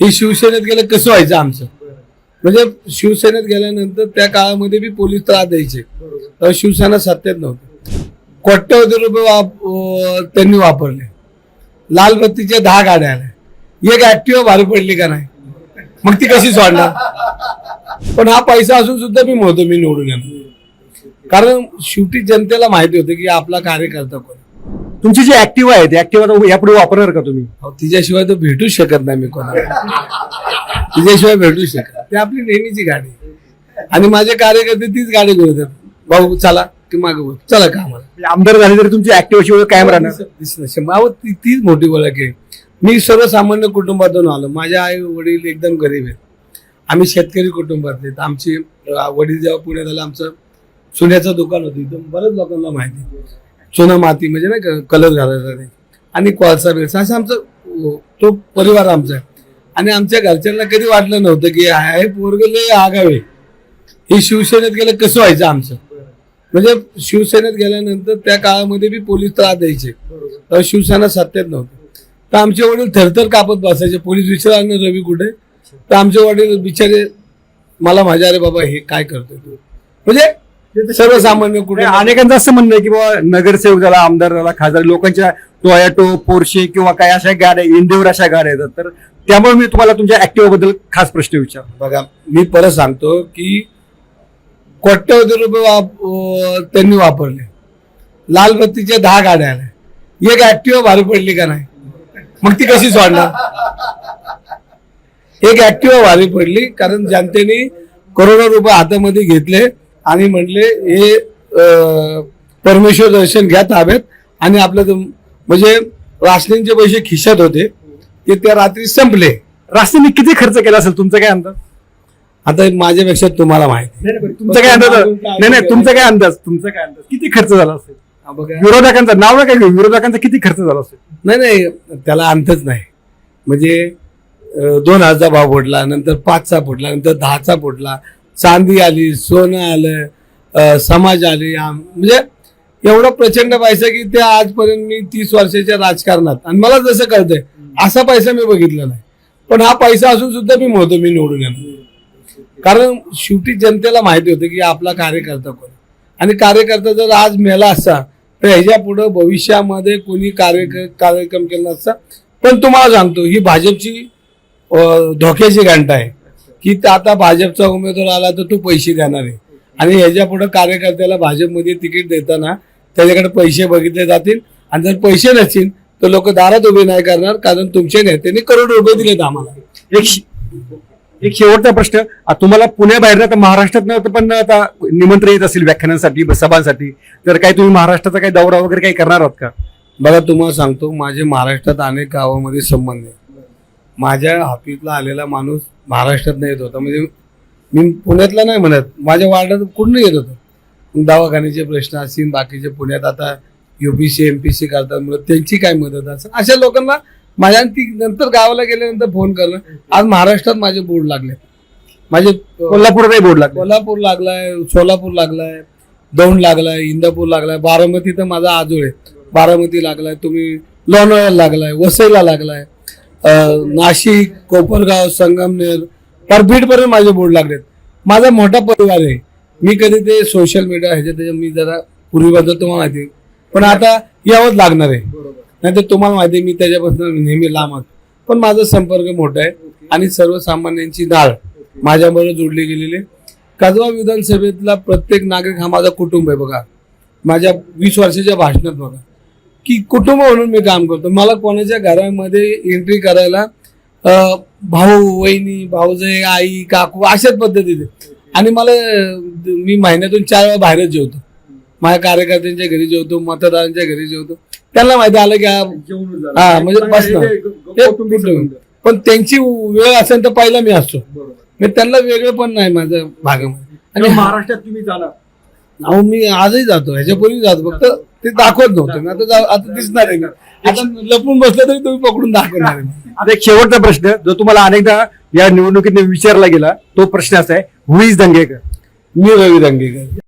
हे शिवसेनेत गेलं कसं व्हायचं आमचं? म्हणजे शिवसेनेत गेल्यानंतर त्या काळामध्ये बी पोलीस त्रास द्यायचे. तेव्हा शिवसेना सत्तेत नव्हती. कोट्यवधी रुपये वाप त्यांनी वापरले. लाल बत्तीच्या दहा गाड्या आल्या. एक ऍक्टिव्ह भारी पडली का नाही? मग ती कशी सोडणार? पण हा पैसा असून सुद्धा मी म्हणतो मी निवडून येणार. कारण शेवटी जनतेला माहिती होतं की आपला कार्यकर्ता कोण? तुमची जी ऍक्टिव्ह आहे ती ऍक्टिव्ह यापुढे वापरणार का तुम्ही? अहो, तिच्याशिवाय तर भेटूच शकत नाही मी कोणाला. तिच्याशिवाय भेटूच शकत नाही. ती आपली नेहमीची गाडी आहे. आणि माझे कार्यकर्ते तीच गाडी घेऊन येतात. भाऊ चला की मागे बोल चला का आम्हाला म्हणजे आमदार झाले तरी तुमची ऍक्टिव्ह ओळख कायम राहणार. दिसलं. शंभर अहो, ती तीच मोठी ओळख आहे. मी सर्वसामान्य कुटुंबातून आलो. माझे आई वडील एकदम गरीब आहेत. आम्ही शेतकरी कुटुंबातले आहेत. आमचे अं, वडील जेव्हा पुण्यात आले आमचं सोन्याचं दुकान होतं. इथं बऱ्याच लोकांना माहिती आहे. सोनं माती म्हणजे नाही का कलर घालायचा ते. आणि कोळसा बिळसा असं आमचं तो परिवार आमचा आहे. आणि आमच्या घरच्यांना कधी वाटलं नव्हतं की हे पोरग लय आगावे हे शिवसेनेत गेलं कसं व्हायचं आमचं? म्हणजे शिवसेनेत गेल्यानंतर त्या काळामध्ये बी पोलीस त्रास द्यायचे. तेव्हा शिवसेना सत्तेत नव्हती. तर आमचे वडील थरथर कापत बसायचे. पोलीस विचारले रवी कुठे? तर आमचे वडील बिचारे मला माझ्या अरे बाबा हे काय करतोय तू? म्हणजे सर्वसामान्य कुठे अनेकांचं असं म्हणणं आहे की बाबा नगरसेवक झाला आमदार झाला खासदार लोकांच्या टोयॅटो पोर्शे किंवा काय अशा गाड्या इंडिवर अशा गाड्या येतात. तर त्यामुळे मी तुम्हाला तुमच्या ऍक्टिव्हबद्दल खास प्रश्न विचार बघा मी परत सांगतो की कोट्यवधी रुपये त्यांनी वापरले. लाल बत्तीच्या दहा गाड्या आल्या. एक ऍक्टिव्ह भारी पडली का नाही? मग ती कशी सोडणार? एक ऍक्टिव्ह भारी पडली कारण जनतेने करोडो रुपये हातामध्ये घेतले. आणि म्हणले हे परमेश्वर दर्शन घ्या ताब्यात. आणि आपलं म्हणजे राशनिंगचे पैसे खिशात होते. ते त्या रात्री संपले. रास्त्याने किती खर्च केला असेल? तुमचा काय अंदाज? आता माझ्यापेक्षा तुम्हाला माहिती. तुमचा काय अंदाज? नाही नाही तुमचा काय अंदाज? तुमचा काय अंदाज? किती खर्च झाला असेल? बघा. विरोधकांचा नाव ना काय घेऊ. विरोधकांचा किती खर्च झाला असेल? नाही नाही त्याला अंतच नाही. म्हणजे दोन हजारचा भाव फुटला नंतर पाचचा फुटला नंतर दहाचा फुटला चांदी आली सोनं आलं समाज आले आम- म्हणजे एवढं प्रचंड पैसा की ते आजपर्यंत मी तीस वर्षाच्या राजकारणात. आणि मला जसं कळतंय असा पैसा मी बघितला नाही. पण हा पैसा असून सुद्धा मी म्हणतो मी निवडून येणार कारण शेवटी जनतेला माहिती होतं की आपला कार्यकर्ता कोण आणि कार्यकर्ता जर आज मेला असता तर ह्याच्या पुढे भविष्यामध्ये कोणी कार्य कार्यक्रम केला असता पण तुम्हाला सांगतो ही भाजपची धोक्याची घंटा आहे. की आता भाजपचा उमेदवार आला तर तो पैसे देणार आहे. आणि ह्याच्या पुढे कार्यकर्त्याला भाजपमध्ये तिकीट देताना त्याच्याकडे पैसे बघितले जातील. आणि जर पैसे नसतील तर लोक दारात उभे नाही करणार कारण तुमच्या नेत्यांनी करोड रुपये दिलेत आम्हाला. एक एक शेवटचा प्रश्न. तुम्हाला पुण्याबाहेर आता महाराष्ट्रात पण आता निमंत्रण येत असेल व्याख्यानांसाठी सभांसाठी. तर काही तुम्ही महाराष्ट्राचा काही दौरा वगैरे काही करणार आहात का? बघा तुम्हाला सांगतो माझे महाराष्ट्रात अनेक गावामध्ये संबंध आहे माझ्या ऑफिसला आलेला माणूस महाराष्ट्रात नाही येत होता. म्हणजे मी पुण्यातला नाही म्हणत माझ्या वार्डात कुठून येत होतं. मग दवाखान्याचे प्रश्न असतील बाकीचे पुण्यात आता युपीसी एमपीसी करतात म्हणून त्यांची काय मदत असेल अशा लोकांना माझ्या ती नंतर गावाला गेल्यानंतर फोन करणं. आज महाराष्ट्रात माझे बोर्ड लागले. माझे कोल्हापूर नाही बोर्ड लागला. कोल्हापूर लागलाय सोलापूर लागलाय दौंड लागलाय इंदापूर लागलाय बारामती तर माझा आजोळ आहे. बारामती लागलाय तुम्ही लोणावळ्याला लागलाय वसईला लागलाय. नाशिक कोपरगाव संगमनेर परभीडपर्यंत माझे बोर्ड लागलेत माझा मोठा परिवार आहे. मी कधी ते सोशल मीडिया ह्याच्यात त्याच्या मी जरा पूर्वीबद्दल तुम्हाला माहिती पण आता यावंच लागणार आहे. नाही तर तुम्हाला माहिती आहे, मी त्याच्यापासून नेहमी लांब आहे. पण माझा संपर्क मोठा आहे आणि सर्वसामान्यांची डाळ माझ्याबरोबर जोडली गेलेली आहे. कसबा विधानसभेतला प्रत्येक नागरिक हा माझा कुटुंब आहे बघा. माझ्या वीस वर्षाच्या भाषणात बघा. की कुटुंब म्हणून मी काम करतो. मला कोणाच्या घरामध्ये एंट्री करायला भाऊ वहिनी भाऊजय आई काकू अशाच पद्धतीचे आणि मला मी महिन्यातून चार वेळा बाहेरच जेवतो. माझ्या कार्यकर्त्यांच्या घरी जेवतो मतदारांच्या घरी जेवतो. त्यांना माहिती आलं की हा म्हणजे बस ना कुटुंब. पण त्यांची वेळ असेल तर पहिला मी असतो. मी त्यांना वेगळं पण नाही माझ्या भागामध्ये. आणि महाराष्ट्रात तुम्ही जाणार मी आजही जातो. ह्याच्यापूर्वी जातो. फक्त ते दाखवत नव्हतं मी आता आता दिसणार आहे. आता लपून बसलं तरी तुम्ही पकडून दाखवणार आहे. आता एक शेवटचा प्रश्न जो तुम्हाला अनेकदा या निवडणुकीत विचारला गेला तो प्रश्न असा आहे हु इज दंगेकर मी रवी रंगेकर